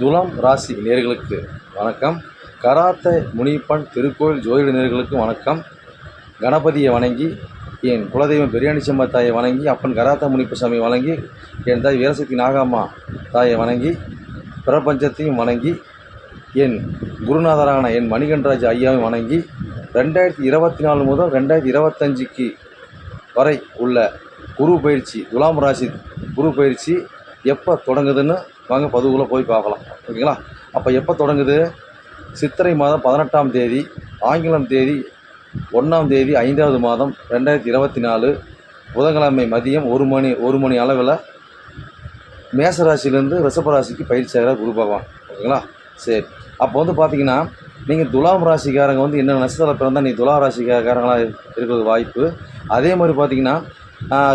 துலாம் ராசி நேர்களுக்கு வணக்கம். கராத்தே முனிப்பன் திருக்கோயில் ஜோதிட நேர்களுக்கு வணக்கம். கணபதியை வணங்கி என் குலதெய்வம் பிரியாணிச்சம்மா தாயை வணங்கி அப்பன் கராத்த முனிப்பு சாமி வணங்கி என் தாய் வீரசக்தி நாகம்மா தாயை வணங்கி பிரபஞ்சத்தையும் வணங்கி என் குருநாதரான என் மணிகண்டராஜ் ஐயாவையும் வணங்கி ரெண்டாயிரத்தி இருபத்தி நாலு முதல் ரெண்டாயிரத்தி இருபத்தஞ்சிக்கு வரை உள்ள குரு பயிற்சி துலாம் ராசி குரு பயிற்சி எப்போ தொடங்குதுன்னு வாங்க பதிவுக்குள்ளே போய் பார்க்கலாம். ஓகேங்களா? அப்போ எப்போ தொடங்குது? சித்திரை மாதம் பதினெட்டாம் தேதி ஆங்கிலம் தேதி ஒன்றாம் தேதி ஐந்தாவது மாதம் ரெண்டாயிரத்தி இருபத்தி நாலு புதன்கிழமை மதியம் ஒரு மணி ஒரு மணி அளவில் மேசராசிலேருந்து ரிஷபராசிக்கு பயிற்சி ஆகிறார் குரு பகவான். ஓகேங்களா? சரி. அப்போ வந்து பார்த்தீங்கன்னா நீங்கள் துலாம் ராசிக்காரங்க வந்து என்ன நட்சத்திரம் பிறந்தால் நீ துலா ராசிக்காரங்களாக இருக்கிறது வாய்ப்பு. அதே மாதிரி பார்த்தீங்கன்னா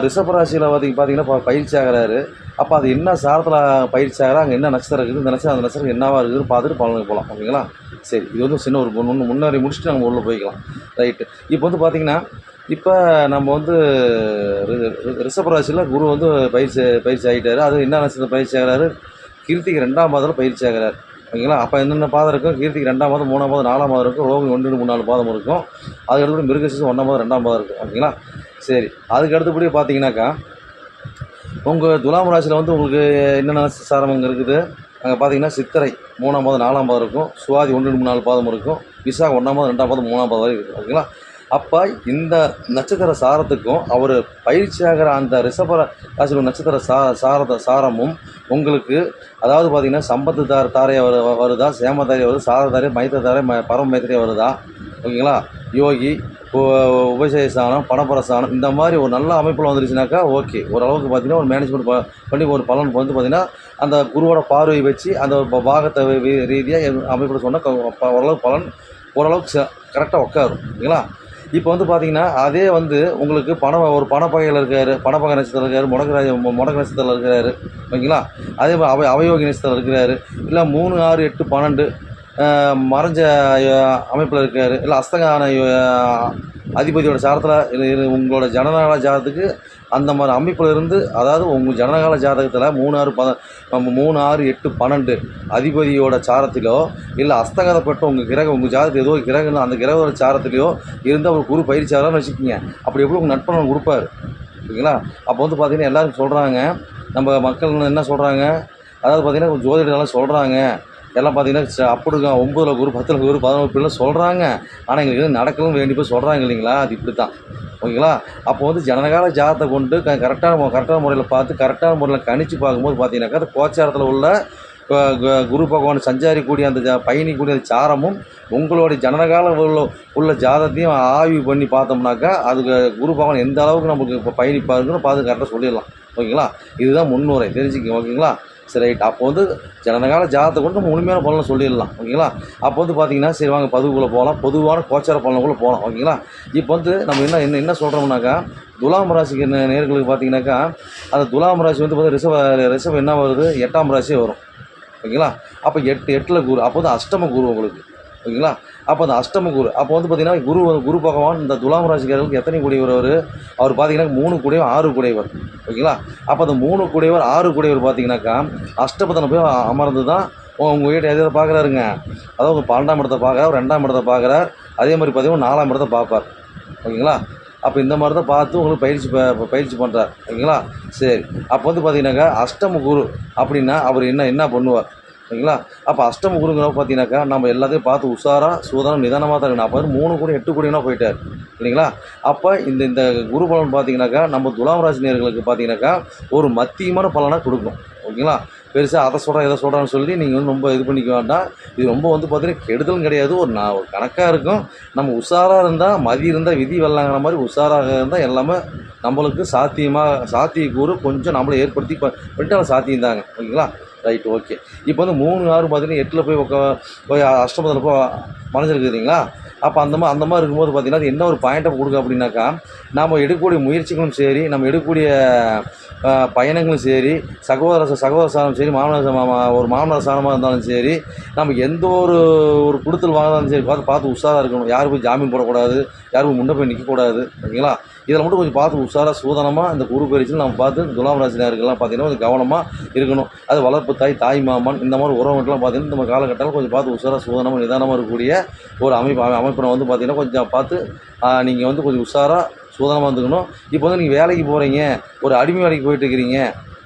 ரிஷப ராசியில் பார்த்திங்க பார்த்தீங்கன்னா இப்போ பயிற்சி ஆகிறாரு. அப்போ அது என்ன சாரத்தில் பயிற்சி ஆகிறா அங்கே என்ன நட்சத்திரம் இருக்குது இந்த நட்சத்திரம் அந்த நட்சத்திரம் என்னவாக இருக்குதுன்னு பார்த்துட்டு பலனுக்கு போகலாம் ஓகேங்களா? சரி இது வந்து சின்ன ஒரு ஒன்று முன்னேறி முடிச்சுட்டு நம்ம உள்ளே போய்க்கலாம். ரைட்டு. இப்போ வந்து பார்த்திங்கன்னா இப்போ நம்ம வந்து ரி- ரிஷப ராசியில் குரு வந்து பயிற்சி பயிற்சி ஆகிட்டாரு. அது என்ன நட்சத்திரம் பயிற்சி ஆகிறாரு? கீர்த்திக்கு ரெண்டாம் மாதத்தில் பயிற்சி ஆகிறார். ஓகேங்களா? அப்போ என்னென்ன பாதம் இருக்கும்? கீர்த்திக்கு ரெண்டாம் மாதம் மூணாம் மாதம் நாலாம் மாதம் இருக்கும். ரோகி ஒன்று ரெண்டு மூணு நாலு பாதம் இருக்கும். அதுக்கடுத்து மிருகசீசம் ஒன்றாம் மாதம் ரெண்டாம் மாதம் இருக்கும். ஓகேங்களா? சரி. அதுக்கு அடுத்தபடி பார்த்தீங்கன்னாக்கா உங்கள் துலாம் ராசியில் வந்து உங்களுக்கு என்னென்ன சாரம் அங்கே இருக்குது? அங்கே பார்த்தீங்கன்னா சித்திரை மூணாம் பாதம் நாலாம் பாதம் இருக்கும். சுவாதி ஒன்று ரெண்டு மூணு நாலு பாதம் இருக்கும். விசாக ஒன்றாம் பாதம் ரெண்டாம் பாதம் மூணாம் பாதம் வரை இருக்கும் ஓகேங்களா? அப்போ இந்த நட்சத்திர சாரத்துக்கும் அவர் பயிற்சியாகிற அந்த ரிஷப ராசியில் நட்சத்திர சா சாரத சாரமும் உங்களுக்கு அதாவது பார்த்தீங்கன்னா சம்பத்து தார தாரையாக வரு வருதா சேமதாரியாக வருது சாரதாரி மைத்ததாரி ம பரம மைத்திரியாக வருதா? ஓகேங்களா? யோகி உபசேசானம் உபசய பணப்பர இந்த மாதிரி ஒரு நல்ல அமைப்பில் வந்துருச்சுனாக்கா ஓகே. ஓரளவுக்கு பார்த்தீங்கன்னா ஒரு மேனேஜ்மெண்ட் பண்ணி ஒரு பலன் வந்து பார்த்தீங்கன்னா அந்த குருவோட பார்வை வச்சு அந்த பாகத்தை ரீதியாக அமைப்பில் சொன்னால் ஓரளவுக்கு பலன் ஓரளவுக்கு கரெக்டாக உட்காரும் ஓகேங்களா? இப்போ வந்து பார்த்தீங்கன்னா அதே வந்து உங்களுக்கு பண ஒரு பணப்பகையில் இருக்காரு பணப்பகை நட்சத்திரம் இருக்காரு முடக்கராஜ முடக்க நட்சத்திரத்தில் இருக்கிறாரு ஓகேங்களா? அதே மாதிரி அவ அவயோகி நட்சத்திரம் இருக்கிறாரு. இல்லை மூணு ஆறு எட்டு பன்னெண்டு மறைஞ்ச அமைப்பில் இருக்கார். இல்லை அஸ்தகான அதிபதியோட சாரத்தில் உங்களோட ஜனநாயக ஜாதகத்துக்கு அந்த மாதிரி அமைப்பில் இருந்து அதாவது உங்கள் ஜனநாயக ஜாதகத்தில் மூணு ஆறு பத மூணு ஆறு எட்டு பன்னெண்டு அதிபதியோட சாரத்திலோ இல்லை அஸ்தகதப்பட்ட உங்கள் கிரகம் உங்கள் ஜாதகத்தில் ஏதோ கிரகம் அந்த கிரகத்தோட சாரத்திலையோ இருந்து அவர் குரு பயிற்சி வச்சுக்கோங்க. அப்படி எப்படி உங்கள் நட்பணம் கொடுப்பாரு. ஓகேங்களா அப்போ வந்து பார்த்தீங்கன்னா எல்லாரும் சொல்கிறாங்க நம்ம மக்கள் என்ன சொல்கிறாங்க அதாவது பார்த்தீங்கன்னா ஜோதிடர்லாம் சொல்கிறாங்க எல்லாம் பார்த்தீங்கன்னா ச- அப்படிங்க ஒம்பதில் குரு பத்தில் குரு பதினோரு பிள்ளைலாம் சொல்கிறாங்க ஆனால் எங்களுக்கு எதுவும் வேண்டி போய் சொல்கிறாங்க இல்லைங்களா? அது இப்படி தான் ஓகேங்களா? அப்போ வந்து ஜனகால ஜாதத்தை கொண்டு க கரெக்டான கரெக்டான முறையில் பார்த்து கரெக்டான முறையில் கணிச்சு பார்க்கும்போது பார்த்தீங்கன்னாக்கா அது கோச்சாரத்தில் உள்ள குரு பகவான் சஞ்சாரிக்கூடிய அந்த ஜா பயணிக்கூடிய அந்த சாரமும் உங்களுடைய ஜனனகால உள்ள உள்ள ஜாதத்தையும் ஆய்வு பண்ணி பார்த்தோம்னாக்கா அதுக்கு குரு பகவான் எந்த அளவுக்கு நமக்கு இப்போ பயணிப்பாருன்னு பார்த்து கரெக்டாக சொல்லிடலாம். ஓகேங்களா? இதுதான் முன்னுரை. தெரிஞ்சுக்கங்க. ஓகேங்களா? சரி ரைட். அப்போ வந்து ஜனனகால ஜாதத்தை கொண்டு நம்ம முழுமையான பலனை சொல்லிடலாம். ஓகேங்களா? அப்போ வந்து பார்த்தீங்கன்னா சரி வாங்க பதுவுக்குள்ளே போகலாம். பொதுவான கோச்சார பலனுக்குள்ளே போகலாம். ஓகேங்களா? இப்போ வந்து நம்ம என்ன என்ன என்ன சொல்கிறோம்னாக்கா துலாம் ராசிக்கு நே- நேர்களுக்கு பார்த்தீங்கன்னாக்கா அந்த துலாம் ராசி வந்து பார்த்தீங்கன்னா ரிசர்வ் ரிசர்வ் என்ன வருது? எட்டாம் ராசியே வரும். ஓகேங்களா? அப்போ எட்டு எட்டில் குரு அப்போ வந்து அஷ்டம குரு உங்களுக்கு. ஓகேங்களா அப்போ அந்த அஷ்டம குரு அப்போ வந்து பார்த்தீங்கன்னா குரு குரு பகவான் இந்த துலாம் ராசிக்காரர்களுக்கு எத்தனை கூடியவர்? அவர் அவர் பார்த்தீங்கன்னா மூணு கூடியவர் ஆறு கூடியவர். ஓகேங்களா? அப்போ அந்த மூணு கூடியவர் ஆறு கூடியவர் பார்த்தீங்கன்னாக்கா அஷ்டபத்தனை போய் அமர்ந்து தான் உங்கள் வீட்டை எதை பார்க்குறாருங்க அதாவது உங்கள் பன்னெண்டாம் இடத்தை பார்க்குறாரு ரெண்டாம் இடத்தை பார்க்குறார் அதே மாதிரி பார்த்தீங்கன்னா நாலாம் இடத்தை பார்ப்பார் ஓகேங்களா? அப்போ இந்த மாதிரி தான் பார்த்து உங்களுக்கு பயிற்சி ப- பயிற்சி பண்ணுறார் ஓகேங்களா? சரி. அப்போ வந்து பார்த்தீங்கன்னாக்கா அஷ்டம குரு அப்படின்னா அவர் என்ன என்ன பண்ணுவார்? ஓகேங்களா அப்போ அஷ்டம குருங்கிறப்ப பார்த்தீங்கன்னாக்கா நம்ம எல்லாத்தையும் பார்த்து உஷாராக சூதாரம் நிதானமாக தான் இருக்கணும். அப்போ வந்து மூணு கூட எட்டு கூடியனா போயிட்டார்? இல்லைங்களா? அப்போ இந்த இந்த குரு பலன் பார்த்தீங்கன்னாக்கா நம்ம துலாம் ராசி நேர்களுக்கு பார்த்தீங்கன்னாக்கா ஒரு மத்தியமான பலனாக கொடுக்கும் ஓகேங்களா? பெருசாக அதை சொல்கிறேன் இதை சொல்கிறான்னு சொல்லி நீங்கள் வந்து ரொம்ப இது பண்ணிக்க வேண்டாம். இது ரொம்ப வந்து பார்த்தீங்கன்னா கெடுதலும் கிடையாது. ஒரு நான் ஒரு கணக்காக இருக்கும். நம்ம உஷாராக இருந்தால் மதி இருந்தால் விதி வரலாங்கிற மாதிரி உஷாராக இருந்தால் எல்லாமே நம்மளுக்கு சாத்தியமாக சாத்தியக்கூறு கொஞ்சம் நம்மளை ஏற்படுத்தி ப- பண்ணிட்டு சாத்தியம் தாங்க ஓகேங்களா? ரைட் ஓகே இப்போ வந்து மூணு ஆறு பார்த்தீங்கன்னா எட்டில் போய் உக்கா போய் அஷ்டமத்தில் போய் மறைஞ்சிருக்குதுங்களா அப்போ அந்த மாதிரி அந்த மாதிரி இருக்கும்போது பார்த்தீங்கன்னா அது என்ன ஒரு பாயிண்ட்டை கொடுக்க அப்படின்னாக்கா நாம் எடுக்கக்கூடிய முயற்சிகளும் சரி நம்ம எடுக்கக்கூடிய பயணங்களும் சரி சகோதர சகோதர சாணம் சரி மாமனார் ஒரு மாமனார் சாணமாக இருந்தாலும் சரி நம்ம எந்த ஒரு ஒரு கொடுத்தல் வாங்கினாலும் சரி பார்த்து பார்த்து உஷாராக இருக்கணும். யாரும் போய் ஜாமீன் போடக்கூடாது யாரும் முன்ன போய் நிற்கக்கூடாது ஓகேங்களா? இதில் மட்டும் கொஞ்சம் பார்த்து உஷாராக சூதனமாக இந்த குரு பயிற்சியில் நம்ம பார்த்து துலாம் ராசினியாருக்கெல்லாம் பார்த்தீங்கன்னா கொஞ்சம் கவனமாக இருக்கணும். அது வளர்ப்பு தாய் தாய் மாமன் இந்த மாதிரி உறவுகள்லாம் பார்த்தீங்கன்னா நம்ம காலகட்டத்தில் கொஞ்சம் பார்த்து உஷாராக சூதனமாக நிதானமாக இருக்கக்கூடிய ஒரு அமைப்பு அமைப்பினை வந்து பார்த்திங்கன்னா கொஞ்சம் பார்த்து நீங்கள் வந்து கொஞ்சம் உஷாராக சூதனமாக இருந்துக்கணும். இப்போ வந்து நீங்கள் வேலைக்கு போகிறீங்க ஒரு அடிமை வேலைக்கு போயிட்டு இருக்கிறீங்க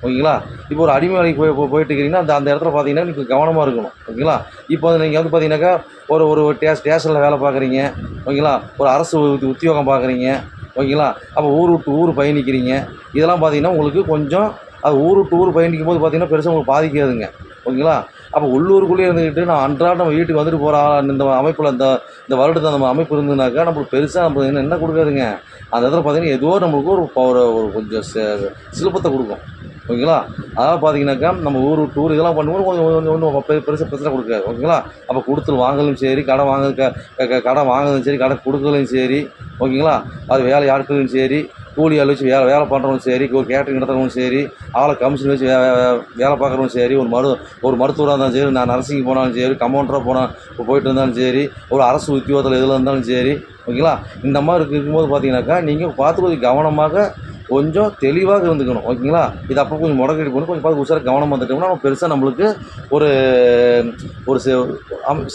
ஓகேங்களா? இப்போ ஒரு அடிமை வேலைக்கு போய் போயிட்டு இருக்கிறீங்கன்னா அந்த அந்த இடத்துல பார்த்தீங்கன்னா நீங்கள் கவனமாக இருக்கணும் ஓகேங்களா? இப்போ வந்து நீங்கள் வந்து பார்த்தீங்கன்னாக்கா ஒரு ஒரு டே ஸ்டேஷனில் வேலை பார்க்குறீங்க ஓகேங்களா? ஒரு அரசு உத்தியோகம் பார்க்குறீங்க ஓகேங்களா? அப்போ ஊர் விட்டு ஊர் பயணிக்கிறீங்க. இதெல்லாம் பார்த்தீங்கன்னா உங்களுக்கு கொஞ்சம் அது ஊர் விட்டு ஊர் பயணிக்கும் போது பார்த்தீங்கன்னா பெருசாக உங்களுக்கு பாதிக்காதுங்க ஓகேங்களா? அப்போ உள்ளூருக்குள்ளேயே இருந்துக்கிட்டு நான் அன்றாட நம்ம வீட்டுக்கு வந்துட்டு போகிற இந்த அமைப்பில் இந்த இந்த வருடத்தை நம்ம அமைப்பு இருந்ததுனாக்கா நம்மளுக்கு பெருசாக நம்ம என்ன என்ன கொடுக்காதுங்க. அந்த இடத்துல பார்த்தீங்கன்னா ஏதோ நம்மளுக்கு ஒரு ஒரு ஒரு கொஞ்சம் ச- சிலுப்பத்தை கொடுக்கும். ஓகேங்களா? அதாவது பார்த்தீங்கன்னாக்கா நம்ம ஊர் டூர் இதெல்லாம் பண்ணும்போது கொஞ்சம் கொஞ்சம் ஒன்றும் பெருசாக பிரச்சனை கொடுக்காது. ஓகேங்களா? அப்போ கொடுத்துல் வாங்கலும் சரி கடை வாங்க க- கடை வாங்குறதும் சரி கடை கொடுக்கலும் சரி ஓகேங்களா? அது வேலை ஆட்களும் சரி கூலி ஆள் வச்சு வேலை வேலை பண்ணுறவங்களும் சரி ஒரு கேட்டரிங் நடத்துறவங்களும் சரி ஆளை கமிஷன் வச்சு வேலை பார்க்குறவங்களும் சரி ஒரு மரு ஒரு மருத்துவராக இருந்தாலும் சரி நான் நர்சிங் போனாலும் சரி கம்பவுண்டராக போனால் போயிட்டு இருந்தாலும் சரி ஒரு அரசு உத்தியோகத்தில் எதில் இருந்தாலும் சரி ஓகேங்களா இந்த மாதிரி இருக்கும்போது பார்த்தீங்கன்னாக்கா நீங்கள் பார்த்து கொஞ்சம் கவனமாக கொஞ்சம் தெளிவாக இருந்துக்கணும் ஓகேங்களா இது அப்போ கொஞ்சம் முடக்கடி பண்ணி கொஞ்சம் பார்த்து உஷாராக கவனமாக இருந்துட்டோம்னா நம்ம பெருசாக நம்மளுக்கு ஒரு ஒரு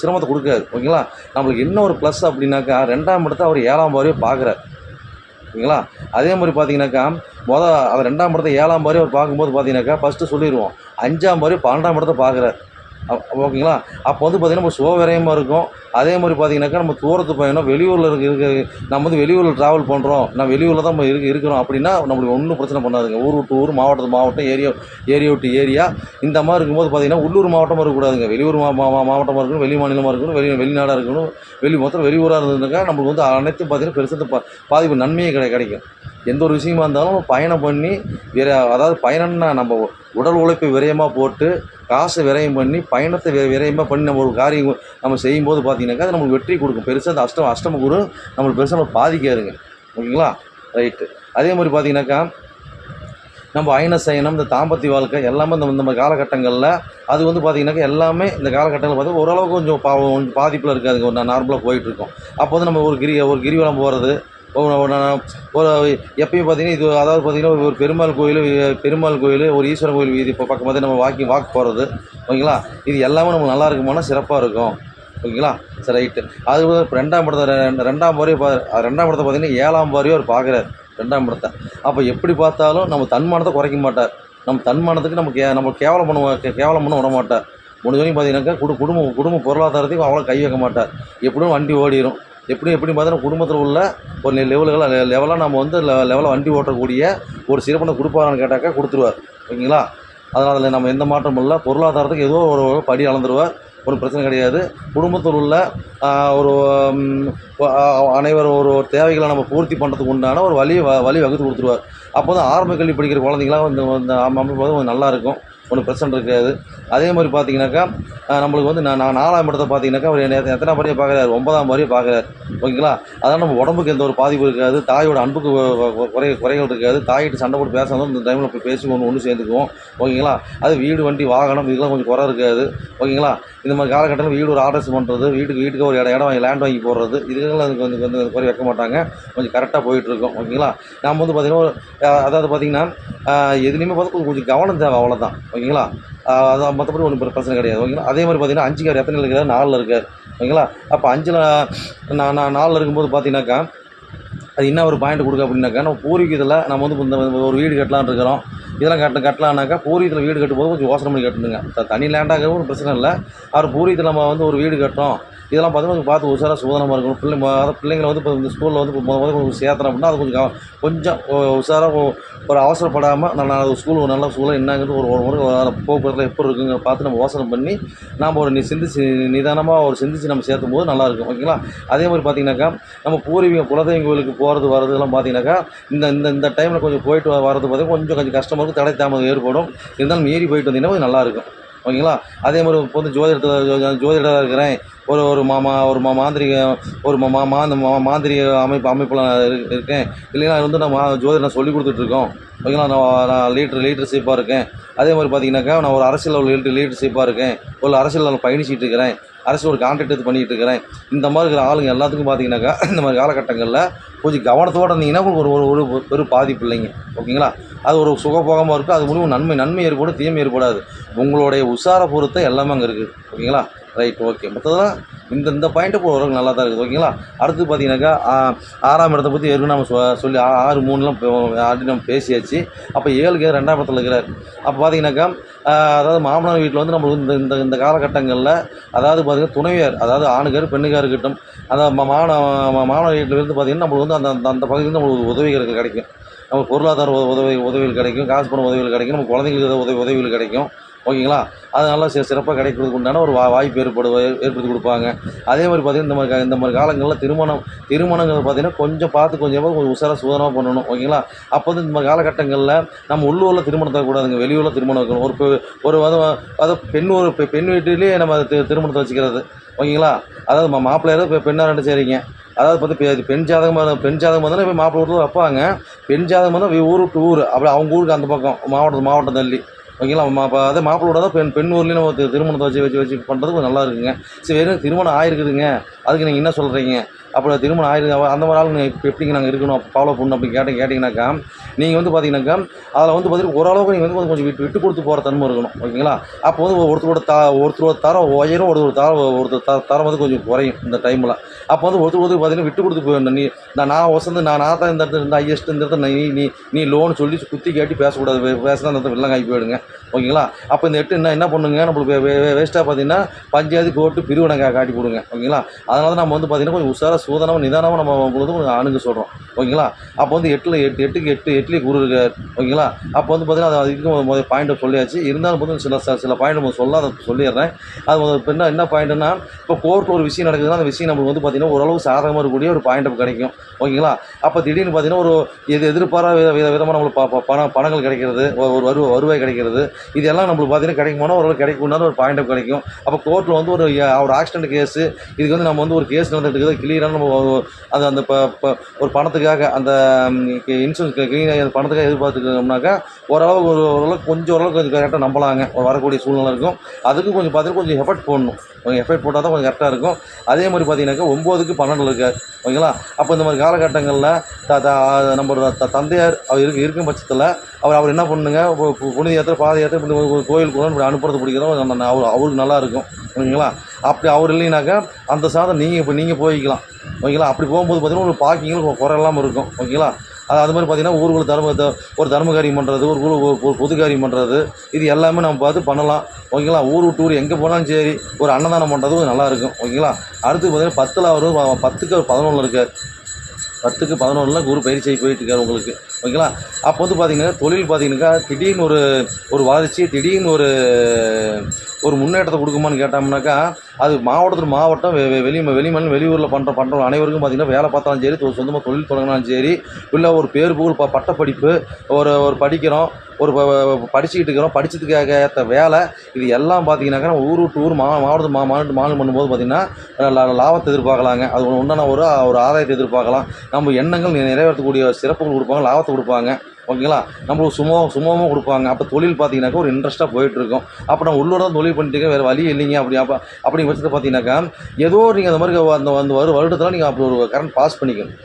சிரமத்தை கொடுக்காது ஓகேங்களா நம்மளுக்கு என்ன ஒரு ப்ளஸ் அப்படின்னாக்கா ரெண்டாம் இடத்த அவர் ஏழாம் வாரியாக பார்க்குறாரு. ஓகேங்களா அதே மாதிரி பார்த்தீங்கன்னாக்கா மொதல் அவர் ரெண்டாம் படத்தை ஏழாம் மாதிரி அவர் பார்க்கும்போது பார்த்தீங்கன்னாக்கா ஃபஸ்ட்டு சொல்லிடுவோம் அஞ்சாம் மாதிரி பன்னெண்டாம் படத்தை பார்க்குறாரு. ஓகேங்களா? அப்போ வந்து பார்த்திங்கன்னா நம்ம சுகவிரயமாக இருக்கும். அதே மாதிரி பார்த்தீங்கன்னாக்கா நம்ம தூரத்து பயணம் வெளியூரில் இருக்க இருக்க நம்ம வந்து வெளியூரில் ட்ராவல் பண்ணுறோம் நான் வெளியூரில் தான் நம்ம இருக்க இருக்கிறோம். அப்படின்னா நம்மளுக்கு ஒன்றும் பிரச்சனை பண்ணாதுங்க. ஊர் விட்டு ஊர் மாவட்டத்து மாவட்டம் ஏரியா ஏரியா விட்டு ஏரியா. இந்த மாதிரி இருக்கும்போது பார்த்தீங்கன்னா உள்ளூர் மாவட்டமாக இருக்கக்கூடாதுங்க. வெளியூர் மா மா- மாவட்டமாக இருக்கணும் வெளி மாநிலமாக இருக்கணும் வெளி வெளிநாடாக இருக்கணும். வெளி மொத்தம் வெளியூராக இருந்ததுனாக்கா நம்மளுக்கு வந்து அனைத்தும் பார்த்தீங்கன்னா பெருசாக பாதிப்பு நன்மையே கிடை கிடைக்கும். எந்த ஒரு விஷயமா இருந்தாலும் பயணம் பண்ணி விர அதாவது பயணம்னா நம்ம உடல் உழைப்பை விரயமாக போட்டு காசை விரயம் பண்ணி பயணத்தை வி விரயமாக பண்ணி நம்ம ஒரு காரியம் நம்ம செய்யும்போது பார்த்தீங்கன்னாக்கா அது நம்மளுக்கு வெற்றி கொடுக்கும். பெருசாக அந்த அஷ்டம் அஷ்டம குரு நம்மளுக்கு பெருசாக நம்ம பாதிக்காதுங்க. ஓகேங்களா? ரைட்டு அதே மாதிரி பார்த்தீங்கன்னாக்கா நம்ம அயன சயனம் இந்த தாம்பத்திய வாழ்க்கை எல்லாமே இந்த நம்ம மாதிரி காலகட்டங்களில் அது வந்து பார்த்திங்கனாக்கா எல்லாமே இந்த காலகட்டங்களில் பார்த்தா ஓரளவுக்கு கொஞ்சம் பா கொஞ்சம் பாதிப்பில் இருக்காதுங்க. ஒரு நார்மலாக போயிட்டுருக்கோம். அப்போ வந்து நம்ம ஒரு கிரி ஒரு கிரிவலம் போகிறது ஒரு எப்பயும் பார்த்தீங்கன்னா இது அதாவது பார்த்தீங்கன்னா ஒரு பெருமாள் கோயில் பெருமாள் கோயில் ஒரு ஈஸ்வரன் கோயில் வீதி இப்போ பக்கம் பார்த்து நம்ம வாக்கிங் வாக் போகிறது ஓகேங்களா? இது எல்லாமே நமக்கு நல்லா இருக்குமானா சிறப்பாக இருக்கும். ஓகேங்களா? சரி ரைட்டு அது ரெண்டாம் படத்தை ரெ- ரெண்டாம் வாரியம் பா ரெண்டாம் படத்தை பார்த்தீங்கன்னா ஏழாம் வாரியம் அவர் பார்க்குறாரு ரெண்டாம் படத்தை. அப்போ எப்படி பார்த்தாலும் நம்ம தன்மானத்தை குறைக்க மாட்டார். நம்ம தன்மானத்துக்கு நம்ம கே நம்ம கேவலம் பண்ண கேவலம் பண்ண விட மாட்டார். முடிஞ்ச பார்த்தீங்கன்னாக்கா குடு குடும்ப குடும்ப பொருளாதாரத்தையும் அவ்வளோ கை வைக்க மாட்டார். எப்படியும் வண்டி ஓடிடும் எப்படி எப்படி பார்த்தீங்கன்னா குடும்பத்தில் உள்ள ஒரு லெவல்கள் லெவலாக நம்ம வந்து லெவலாக வண்டி ஓட்டக்கூடிய ஒரு சிறப்பினை கொடுப்பாரான்னு கேட்டாக்கா கொடுத்துருவார். ஓகேங்களா? அதனால் அதில் நம்ம எந்த மாற்றமும் இல்லை. பொருளாதாரத்துக்கு ஏதோ ஒரு படி அளந்துருவார். ஒரு பிரச்சனை கிடையாது. குடும்பத்தில் உள்ள ஒரு அனைவரும் ஒரு ஒரு தேவைகளை நம்ம பூர்த்தி பண்ணுறதுக்கு உண்டான ஒரு வழி வ- வழி வகுத்து கொடுத்துருவார். அப்போ தான் ஆரம்ப கல்வி படிக்கிற குழந்தைங்களாம் இந்த அமைப்பு வந்து கொஞ்சம் நல்லா இருக்கும். ஒன்றும் பிரச்சனை இருக்காது. அதே மாதிரி பார்த்தீங்கன்னாக்கா நம்மளுக்கு வந்து நான் நான் நாலாம் இடத்த பார்த்தீங்கன்னாக்கா அவர் எத்தனை மாதிரியே பார்க்குறாரு ஒன்பதாம் வரையும் பார்க்குறாரு ஓகேங்களா? அதான் நம்ம உடம்புக்கு எந்த ஒரு பாதிப்பு இருக்காது. தாயோட அன்புக்கு குறை குறைகள் இருக்காது. தாயிட்டு சண்டை போட்டு பேசாமல் இந்த டைமில் போய் பேசி ஒன்று ஒன்று சேர்ந்துக்குவோம். ஓகேங்களா? அது வீடு வண்டி வாகனம் இதெல்லாம் கொஞ்சம் குறை இருக்காது. ஓகேங்களா? இந்த மாதிரி காலகட்டத்தில் வீடு ஒரு ஆர்டர்ஸ் பண்ணுறது வீட்டுக்கு வீட்டுக்கு ஒரு இடம் இடம் வாங்கி லேண்ட் வாங்கி போடுறது இதுக்கெல்லாம் அதுக்கு வந்து குறை வைக்க மாட்டாங்க. கொஞ்சம் கரெக்டாக போயிட்டுருக்கோம் ஓகேங்களா? நம்ம வந்து பார்த்திங்கன்னா அதாவது பார்த்திங்கன்னா எதுலேயுமே பார்த்து கொஞ்சம் கொஞ்சம் கவனம் தேவை அவ்வளோதான் ஓகேங்களா? ஆஹ், அதான் மற்றபடி ஒன்றும் பிரச்சனை கிடையாது. ஓகேங்களா? அதே மாதிரி பார்த்திங்கன்னா அஞ்சுக்கார் எத்தனை இருக்காரு நாலில் இருக்கார் ஓகேங்களா? அப்போ அஞ்சில் நான் நான் நாலில் இருக்கும்போது பார்த்தீங்கன்னாக்கா அது என்ன ஒரு பாயிண்ட் கொடுக்க அப்படின்னாக்கா நம்ம பூர்வீகத்தில் நம்ம வந்து இந்த ஒரு வீடு கட்டலான் இருக்கிறோம். இதெல்லாம் கட்ட கட்டலான்னாக்கா பூர்வீகத்தில் வீடு கட்டும்போது கொஞ்சம் யோசனை பண்ணி கட்டணுங்க. தனி லேண்டாகவும் ஒரு பிரச்சனை இல்லை. அவர் பூர்வீகத்தில் நம்ம வந்து ஒரு வீடு கட்டோம். இதெல்லாம் பார்த்தீங்கன்னா கொஞ்சம் பார்த்து உஷாராக சூதனமாக இருக்கணும். பிள்ளை அதாவது பிள்ளைங்களை வந்து இப்போ இந்த ஸ்கூலில் வந்து இப்போ முதல்ல கொஞ்சம் சேர்த்துறோம் அப்படின்னா அது கொஞ்சம் கொஞ்சம் உஷாராக ஒரு அவசரப்படாமல் நான் அது ஸ்கூல் ஒரு நல்ல ஸ்கூலில் என்னங்கிறது ஒரு ஒரு முறை போக்குவரத்தில் எப்படி இருக்குங்க பார்த்து நம்ம யோசனை பண்ணி நாம் ஒரு நி- சிந்திச்சு நிதானமாக ஒரு சிந்திச்சு நம்ம சேர்த்தும் போது நல்லாயிருக்கும் ஓகேங்களா? அதே மாதிரி பார்த்தீங்கன்னாக்கா நம்ம பூர்வீக குலதெய்வம் கோயிலுக்கு போகிறது வரதுலாம் பார்த்தீங்கன்னாக்கா இந்த இந்த இந்த டைமில் கொஞ்சம் போயிட்டு வரது பார்த்தீங்கன்னா கொஞ்சம் கொஞ்சம் கஷ்டமாக அளவுக்கு தடை தாமதம் ஏற்படும். இருந்தாலும் மீறி போயிட்டு வந்தீங்கன்னா கொஞ்சம் நல்லாயிருக்கும். ஓகேங்களா? அதே மாதிரி இப்போ வந்து ஜோதிடத்தில் ஜோதிடராக இருக்கிறேன். ஒரு ஒரு மாமா ஒரு மா மாந்திரிக ஒரு மா மா மா மாந்திரிக அமைப்பு அமைப்பில் இருக்கேன். இல்லைன்னா வந்து நம்ம ஜோதிடம் சொல்லி கொடுத்துட்ருக்கோம். ஓகேங்களா? நான் நான் லீட்ரு லீடர்ஷிப்பாக இருக்கேன். அதே மாதிரி பார்த்தீங்கன்னாக்கா நான் ஒரு அரசியல் ஒரு லீடர் லீடர்ஷிப்பாக இருக்கேன். ஒரு அரசியல் நான் பயணிச்சிட்டு இருக்கிறேன். அரசு ஒரு கான்ட்ராக்ட் எடுத்து பண்ணிகிட்டு இருக்கிறேன். இந்த மாதிரி இருக்கிற ஆளுங்க எல்லாத்துக்கும் பார்த்தீங்கன்னாக்கா இந்த மாதிரி காலகட்டங்களில் கொஞ்சம் கவனத்தோடு இருந்தீங்கன்னா உங்களுக்கு ஒரு ஒரு ஒரு பாதிப்பு இல்லைங்க. ஓகேங்களா? அது ஒரு சுகபோகமாக இருக்கும். அது மூலியம் நன்மை நன்மை ஏற்படும் தீமை ஏற்படாது. உங்களுடைய உஷார பொறுத்த எல்லாமே அங்கே இருக்குது. ஓகேங்களா? ரைட் ஓகே மற்றதெல்லாம் இந்த இந்த பாயிண்ட்டு இப்போ ஓரளவுக்கு நல்லா தான் இருக்குது ஓகேங்களா அடுத்து பார்த்தீங்கன்னாக்கா ஆறாம் இடத்தை பற்றி ஏற்கனவே நம்ம சொல்லி ஆ- ஆறு மூணுலாம் ஆல்ரெடி நம்ம பேசியாச்சு. அப்போ ஏழுக்கு ரெண்டாம் இடத்துல இருக்கிறார். அப்போ பார்த்தீங்கன்னாக்கா அதாவது மாமனார் வீட்டில் வந்து நம்மளுக்கு இந்த இந்த இந்த காலகட்டங்களில் அதாவது பார்த்தீங்கன்னா துணைவியார் அதாவது ஆணுக்கார் பெண்ணுக்கார் இருக்கட்டும் அந்த மாணவ மாமன வீட்டில் இருந்து பார்த்தீங்கன்னா நம்மளுக்கு வந்து அந்த அந்த பகுதியில் நம்மளுக்கு உதவிகள் கிடைக்கும். நம்ம பொருளாதார உத- உதவி உதவிகள் கிடைக்கும் காசு பணம் உதவிகள் கிடைக்கும் நம்ம குழந்தைங்களுக்கு உதவி உதவிகள் கிடைக்கும். ஓகேங்களா? அது நல்லா சிறப்பாக கிடைக்கிறதுக்கு உண்டான ஒரு வா வாய்ப்பு ஏற்படு ஏற்படுத்தி கொடுப்பாங்க. அதே மாதிரி பார்த்தீங்கன்னா இந்த மாதிரி இந்த மாதிரி காலங்களில் திருமணம் திருமணங்கள் பார்த்தீங்கன்னா கொஞ்சம் பார்த்து கொஞ்சம் கொஞ்சம் உசாராக சுதனமாக பண்ணணும். ஓகேங்களா? அப்போ வந்து இந்த மாதிரி காலகட்டங்களில் நம்ம உள்ளூரில் திருமணம் தரக்கூடாதுங்க வெளியூரில் திருமணம் வைக்கணும். ஒரு ஒரு அது அது பெண் ஒரு பெண் வீட்டிலேயே நம்ம திருமணத்தை வச்சுக்கிறது. ஓகேங்களா? அதாவது மா- மாப்பிள்ளையாரோ இப்போ பெண்ணாக ரெண்டு சரிங்க. அதாவது பார்த்து பெ- பெண் ஜாதகமாக பெண் ஜாதகமாக இருந்தால் போய் மாப்பிள்ளை வீட்டில் வைப்பாங்க. பெண் ஜாதகம் இருந்தால் ஊருக்கு ஊர் அப்படி அவங்க ஊருக்கு அந்த பக்கம் மாவட்டம் மாவட்டம் தள்ளி ஓகேங்களா? மா அதே மாப்பிளோட தான் பெண் பெண் ஊர்லேயும் நம்ம திருமணத்தை வச்சு வச்சு வச்சு பண்ணுறது கொஞ்சம் நல்லா இருக்குங்க. சரி வெறும் திருமணம் ஆயிருக்குதுங்க. அதுக்கு நீங்கள் என்ன சொல்கிறீங்க அப்புறம் திருமணம் ஆயிருக்கு அந்த மாதிரி ஆளுங்க இப்போ எப்படிங்க நாங்கள் இருக்கணும்? ஃபாலோ பண்ணணும் அப்படி கேட்டு கேட்டிங்கனாக்கா நீங்கள் வந்து பார்த்தீங்கன்னாக்கா அதில் வந்து பார்த்தீங்கன்னா ஓரளவுக்கு நீங்கள் வந்து கொஞ்சம் விட்டு விட்டு கொடுத்து போகிற தன்மை இருக்கணும். ஓகேங்களா? அப்போ வந்து ஒருத்தரோட த ஒருத்தரோட தரம் உயரும் ஒரு தரம் ஒருத்தர் த தரம் வந்து கொஞ்சம் குறையும் இந்த டைமில் அப்போ வந்து ஒருத்தர் ஒருத்தர் பார்த்தீங்கன்னா விட்டு கொடுத்து போயிடணும். நீ நான் நான் வசந்து நான் நான் தான் இந்த இடத்துல இருந்தால் ஹையஸ்ட் இந்த இடத்துல நீ நீ நீ லோன் சொல்லி குத்தி கேட்டி பேசக்கூடாது பேசினா அந்த இடத்துல வெள்ளம் போயிடுங்க. ஓகேங்களா? அப்போ இந்த எட்டு என்ன என்ன பண்ணுங்க? நம்மளுக்கு வேஸ்ட்டாக பார்த்தீங்கன்னா பஞ்சாயத்து கோர்ட்டு பிரிவினை காட்டி கொடுங்க ஓகேங்களா? அதனால தான் நம்ம வந்து பார்த்தீங்கன்னா கொஞ்சம் உஷாராக சூதனமாக நிதானமாக நம்ம உங்களுக்கு கொஞ்சம் அணுக சொல்கிறோம் ஓகேங்களா? அப்போ வந்து எட்டில் எட்டு எட்டுக்கு எட்டு எட்டுலேயே குரு இருக்கார். ஓகேங்களா? அப்போ வந்து பார்த்தீங்கன்னா அது அதுக்கு முதல் பாயிண்ட்டை சொல்லியாச்சு. இருந்தாலும் வந்து சில சில- சில பாயிண்ட் நம்ம சொல்ல அதை சொல்லிடுறேன் அது என்ன என்ன பாயிண்ட்னா இப்போ கோர்ட்டில் ஒரு விஷயம் நடக்குதுன்னா அந்த விஷயம் நம்மளுக்கு வந்து பார்த்தீங்கன்னா ஓரளவு சாதகமாக இருக்கக்கூடிய ஒரு பாயிண்ட் கிடைக்கும். ஓகேங்களா? அப்போ திடீர்னு பார்த்தீங்கன்னா ஒரு எது எதிர்பாரா வித வித விதமாக நம்மளுக்கு ப- பணம் பணங்கள் கிடைக்கிறது ஒரு வருவ வருவாய் கிடைக்கிறது. இதெல்லாம் நம்மளுக்கு பார்த்தீங்கன்னா கிடைக்குமானா ஓரளவு கிடைக்கும்னா ஒரு பாயிண்ட் கிடைக்கும். அப்போ கோர்ட்டில் வந்து ஒரு ஒரு ஆக்சிடென்ட் கேஸு இதுக்கு வந்து நம்ம வந்து ஒரு கேஸ் நடந்துட்டு இருக்குது. கிளியராக நம்ம ஒரு- அது அந்த ப- ப- அதுக்காக அந்த இன்சூரன்ஸ் கிளீனாக அந்த பணத்துக்காக எதிர்பார்த்துக்கோம்னாக்கா ஓரளவுக்கு ஒரு ஓரளவுக்கு கொஞ்சம் ஓரளவுக்கு கொஞ்சம் கரெக்டாக நம்பலாங்க. வரக்கூடிய சூழ்நிலை இருக்கும். அதுக்கு கொஞ்சம் பார்த்தீங்கன்னா கொஞ்சம் எஃபர்ட் போடணும். கொஞ்சம் எஃபர்ட் போட்டால் தான் கொஞ்சம் கரெக்டாக இருக்கும். அதே மாதிரி பார்த்தீங்கன்னாக்கா ஒம்போதுக்கு பன்னெண்டு இருக்கார். ஓகேங்களா? அப்போ இந்த மாதிரி காலகட்டங்களில் த த- நம்ம த- தந்தையார் அவர் இருக்கு இருக்கும் பட்சத்தில் அவர் அவர் என்ன பண்ணுங்க? புனித யாத்திரை பாத யாத்திரை இப்படி ஒரு கோயில் கூட இப்படி அனுப்புறது பிடிக்கிறோம் அவர் அவருக்கு நல்லா இருக்கும். ஓகேங்களா? அப்படி அவர் இல்லைனாக்கா அந்த சாதம் நீங்கள் இப்போ நீங்கள் போய்க்கலாம். ஓகேங்களா? அப்படி போகும்போது பார்த்தீங்கன்னா ஒரு பார்க்கிங்கில் குறை இல்லாமல் இருக்கும். ஓகேங்களா? அது அது மாதிரி பார்த்தீங்கன்னா ஊருக்குள்ள தர்ம ஒரு தர்ம காரியம் பண்ணுறது ஒரு ஊர் ஒரு- பொது காரியம் பண்ணுறது இது எல்லாமே நம்ம பார்த்து பண்ணலாம். ஓகேங்களா? ஊர் விட்டு ஊர் எங்கே போனாலும் சரி ஒரு அன்னதானம் பண்ணுறது கொஞ்சம் நல்லா இருக்கும். ஓகேங்களா? அடுத்து பார்த்தீங்கன்னா பத்தில் அவர் பத்துக்கு அவர் இருக்கார். பத்துக்கு பதினொன்றில் குரு பயிற்சி போயிட்டு இருக்கார் உங்களுக்கு. ஓகேங்களா? அப்போ வந்து பார்த்திங்கன்னா தொழில் பார்த்திங்கனாக்கா திடீர்னு ஒரு ஒரு வளர்ச்சி திடீர்னு ஒரு ஒரு முன்னேற்றத்தை கொடுக்குமான்னு கேட்டோம்னாக்கா அது மாவட்டத்தில் மாவட்டம் வெ- வெளி வெளி வெளியூரில் பண்ணுற பண்ணுற அனைவருக்கும் பார்த்தீங்கன்னா வேலை பார்த்தாலும் சரி தொ- சொந்தமாக தொழில் தொடங்கினாலும் சரி இல்லை ஒரு பேர் புகழ் ப பட்டப்படிப்பு ஒரு ஒரு படிக்கிறோம் ஒரு படிச்சுக்கிட்டு இருக்கிறோம் படித்ததுக்காக ஏற்ற வேலை இது எல்லாம் பார்த்தீங்கன்னாக்கா நம்ம ஊர் விட்டு ஊர் மா மாவட்டத்து மா மாநிலம் மாநிலம் பண்ணும்போது பார்த்தீங்கன்னா லாபத்தை எதிர்பார்க்கலாங்க. அது உண்டான ஒரு ஒரு ஆதாயத்தை எதிர்பார்க்கலாம். நம்ம எண்ணங்கள் நிறைவேற்றக்கூடிய சிறப்புகள் கொடுப்பாங்க லாபத்தை கொடுப்பாங்க. ஓகேங்களா? நம்மளுக்கு சுமோ சுமமாக கொடுப்பாங்க. அப்போ தொழில் பார்த்தீங்கன்னாக்கா ஒரு இன்ட்ரெஸ்ட்டாக போயிட்டுருக்கும். அப்போ நம்ம உள்ளோட தான் தொழில் பண்ணிட்டு வேறு வழி இல்லைங்க. அப்படி அப்போ அப்படி வச்சுட்டு பார்த்தீங்கன்னாக்கா ஏதோ நீங்கள் அந்த மாதிரி அந்த அந்த வருடத்தில் நீங்கள் அப்படி ஒரு கரண்ட் பாஸ் பண்ணிக்கணும்.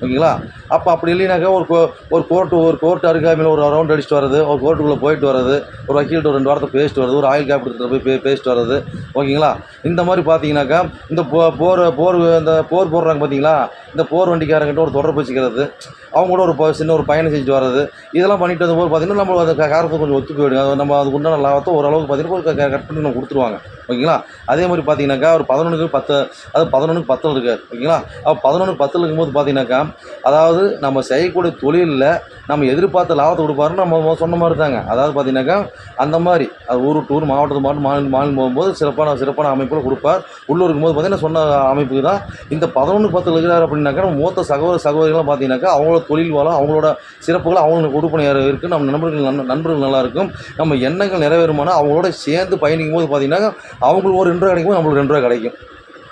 ஓகேங்களா? அப்போ அப்படி இல்லைனாக்கா ஒரு கோ ஒரு கோர்ட்டு ஒரு கோர்ட் அருகாமையில் ஒரு ரவுண்ட் அடிச்சுட்டு வர்றது ஒரு கோர்ட்டுக்குள்ளே போயிட்டு வர்றது ஒரு வக்கீல்கிட்ட ஒரு ரெண்டு வாரத்தை பேசிட்டு வர்றது ஒரு ஆயில் கேபிட்டல் போய் பே பேசிட்டு வர்றது. ஓகேங்களா? இந்த மாதிரி பார்த்தீங்கன்னாக்கா இந்த போ போர் போர் இந்த போர் போடுறாங்க பார்த்தீங்களா இந்த போர் வண்டிக்காரங்கிட்ட ஒரு தொடர்பு வச்சுக்கிறது அவங்க கூட ஒரு ப- சின்ன ஒரு பயணம் செஞ்சுட்டு வர்றது இதெல்லாம் பண்ணிட்டு வந்தபோது பார்த்தீங்கன்னா நம்ம அந்த காரத்தை கொஞ்சம் ஒத்து போயிடுங்க அது நம்ம அதுக்கு உண்டான லாபத்தை ஓரளவுக்கு பார்த்தீங்கன்னா கட் பண்ணி நம்ம கொடுத்துருவாங்க. ஓகேங்களா? அதே மாதிரி பார்த்தீங்கன்னாக்கா ஒரு பதினொன்றுக்கு பத்து அது பதினொன்றுக்கு பத்தில் இருக்குது ஓகேங்களா? அப்போ பதினொன்று பத்தில் இருக்கும்போது பார்த்தீங்கன்னாக்கா அதாவது நம்ம செய்யக்கூடிய தொழிலில் நம்ம எதிர்பார்த்த லாபத்தை கொடுப்பாருன்னு நம்ம சொன்ன மாதிரி தாங்க. அதாவது பார்த்தீங்கன்னாக்கா அந்த மாதிரி அது ஊர் டூர் மாவட்டத்து மாவட்டம் மாநிலம் மாநிலம் போகும்போது சிறப்பான சிறப்பான அமைப்பில் கொடுப்பார். உள்ளூருக்கு போது பார்த்தீங்கன்னா சொன்ன அமைப்புக்கு தான் இந்த பதினொன்று பத்தில் இருக்கிறார் அப்படின்னாக்கா நம்ம மூத்த சகோதர சகோதரிகள்லாம் பார்த்தீங்கன்னாக்கா அவங்களோட தொழில் வளம் அவங்களோட சிறப்புகள் அவங்களுக்கு உறுப்பினர் இருக்குது நம்ம நண்பர்கள் நன் நண்பர்கள் நல்லா இருக்கும். நம்ம எண்ணங்கள் நிறைவேறுமானா அவங்களோட சேர்ந்து பயணிக்கும் போது பார்த்தீங்கன்னா அவங்களுக்கு ஒரு ரெண்டு ரூபா கிடைக்கும் போது நம்மளுக்கு ரெண்டு ரூபா கிடைக்கும்.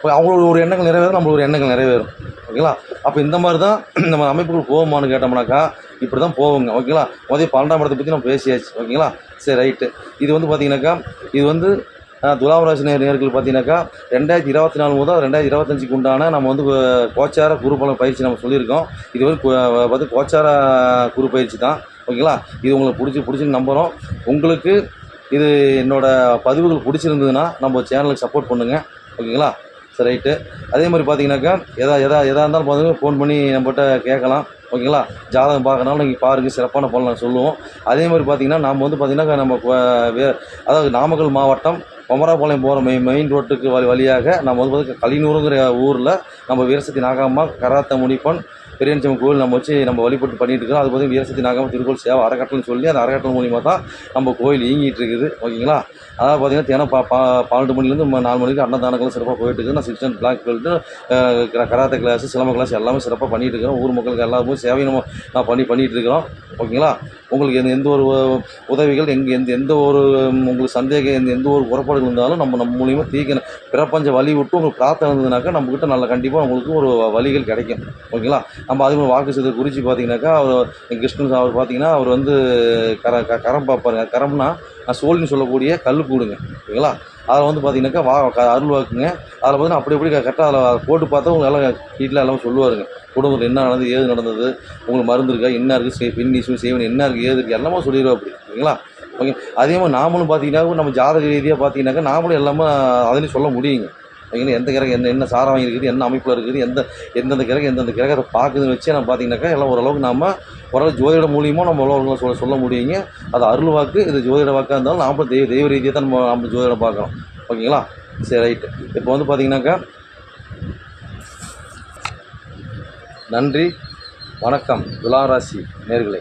அவங்களோட ஒரு எண்ணங்கள் நிறைவேறும் நம்மளோட ஒரு எண்ணங்கள் நிறைவேறும். ஓகேங்களா? அப்போ இந்த மாதிரி தான் நம்ம அமைப்புகள் போகுமான்னு கேட்டோம்னாக்கா இப்படி தான் போவோங்க ஓகேங்களா? முதல்ல பன்னெண்டாம் இடத்தை பற்றி நம்ம பேசியாச்சு. ஓகேங்களா? சரி ரைட்டு இது வந்து பார்த்தீங்கன்னாக்கா இது வந்து துலாம் ராசி நேர் நேர்கள் பார்த்தீங்கன்னாக்கா ரெண்டாயிரத்தி இருபத்தி நாலு முதல் ரெண்டாயிரத்தி இருபத்தஞ்சுக்கு உண்டான நம்ம வந்து கோச்சார கோச்சார குருபலம் பயிற்சி நம்ம சொல்லியிருக்கோம். இது வந்து கு- வந்து கோச்சார குரு பயிற்சி தான். ஓகேங்களா? இது உங்களுக்கு பிடிச்சி பிடிச்சின்னு நம்புகிறோம் உங்களுக்கு இது என்னோடய பதிவுகள் பிடிச்சிருந்ததுன்னா நம்ம சேனலுக்கு சப்போர்ட் பண்ணுங்கள் ஓகேங்களா? சரி ரைட்டு அதே மாதிரி பார்த்தீங்கன்னாக்கா எதா எதா எதாக இருந்தாலும் பார்த்தீங்கன்னா ஃபோன் பண்ணி நம்மகிட்ட கேட்கலாம். ஓகேங்களா? ஜாதகம் பார்க்கறனால நீங்கள் பாருங்கள் சிறப்பான பலன் நாங்கள் சொல்லுவோம். அதே மாதிரி பார்த்தீங்கன்னா நம்ம வந்து பார்த்திங்கனாக்கா நம்ம வே அதாவது நாமக்கல் மாவட்டம் கொமராபாளையம் போகிற மெயின் மெயின் ரோட்டுக்கு வழி வழியாக நம்ம வந்து பார்த்தீங்கன்னா கலினூருங்கிற ஊரில் நம்ம வீரசக்தி நாகாம்மா கராத்த முனிப்பன் பெரியஞ்சம் கோவில் நம்ம வச்சு நம்ம வழிபட்டு பண்ணிட்டு இருக்கோம். அது பார்த்தீங்கன்னா வீரசக்தி நாகம் திருக்கோள் சேவை அறக்கட்டளைன்னு சொல்லி அந்த அறக்கட்டளை மூலியமாக தான் நம்ம கோயில் இயங்கிட்டு இருக்குது. ஓகேங்களா? அதாவது பார்த்தீங்கன்னா தினம் பா பா பன்னெண்டு மணிலேருந்து நாலு மணிக்கு அன்னதானங்களும் சிறப்பாக போயிட்டு இருக்குது நான் sixth dan black belt karate class சிலம்ப கிளாஸ் எல்லாமே சிறப்பாக பண்ணிட்டு இருக்கிறோம். ஊர் மக்களுக்கு எல்லாருக்கும் சேவையும் நம்ம நான் பண்ணி பண்ணிட்டு இருக்கிறோம். ஓகேங்களா? உங்களுக்கு எந்த எந்த ஒரு உதவிகள் எங்கே எந்த எந்த ஒரு உங்களுக்கு சந்தேகம் எந்த எந்த ஒரு குறைபாடுகள் இருந்தாலும் நம்ம நம்ம மூலியமாக தீர்க்கணும். பிரபஞ்ச வழி விட்டு உங்களுக்கு பிரார்த்தனை இருந்ததுனாக்கா நம்மக்கிட்ட நல்ல கண்டிப்பாக உங்களுக்கு ஒரு வழிகள் கிடைக்கும். ஓகேங்களா? நம்ம அதே மாதிரி வாக்கு சிதை குறித்து பார்த்தீங்கன்னாக்கா அவர் கிருஷ்ணன் அவர் பார்த்தீங்கன்னா அவர் வந்து கர க- கரம் பார்ப்பாருங்க கரம்னா நான் சோழின்னு சொல்லக்கூடிய கல் கூடுங்க. ஓகேங்களா அதில் வந்து பார்த்தீங்கன்னாக்கா வா அருள் வாக்குங்க. அதில் பார்த்தீங்கன்னா அப்படி அப்படி கரெக்டாக அதில் போட்டு பார்த்தா உங்க எல்லாம் வீட்டில் எல்லாம் சொல்லுவாருங்க. குடும்பத்தில் என்ன நடந்தது ஏது நடந்தது உங்களுக்கு மருந்து இருக்கா என்ன இருக்குது சே பெண் இஷ்யூ செய்வன் என்ன இருக்குது ஏது இருக்குது எல்லாமே சொல்லிடுவோம் அப்படி. ஓகேங்களா ஓகே. அதே மாதிரி நாமளும் பார்த்தீங்கன்னா நம்ம ஜாதக ரீதியாக பார்த்தீங்கன்னாக்கா நாமளும் எல்லாமே அதுலேயும் சொல்ல முடியுங்க. ஓகேங்களா எந்த கிரகம் என்ன என்ன சாரம் இருக்குது என்ன அமைப்பில் இருக்குது எந்த எந்தெந்த கிரகம் எந்தெந்த கிரகத்தை பார்க்குதுன்னு வச்சு நம்ம பார்த்தீங்கன்னாக்கா எல்லாம் ஓரளவுக்கு நம்ம ஓரளவு ஜோதிட மூலியமாக நம்ம உலகம் சொல்ல சொல்ல முடியுங்க. அது அருள் வாக்கு இது ஜோதிட வாக்காக இருந்தாலும் நாம தெய்வ தெய்வ ரீதியாக தான் நம்ம நம்ம ஜோதிடம் பார்க்குறோம் ஓகேங்களா? சரி ரைட்டு இப்போ வந்து பார்த்தீங்கன்னாக்கா நன்றி வணக்கம். துளாராசி நேர்களே.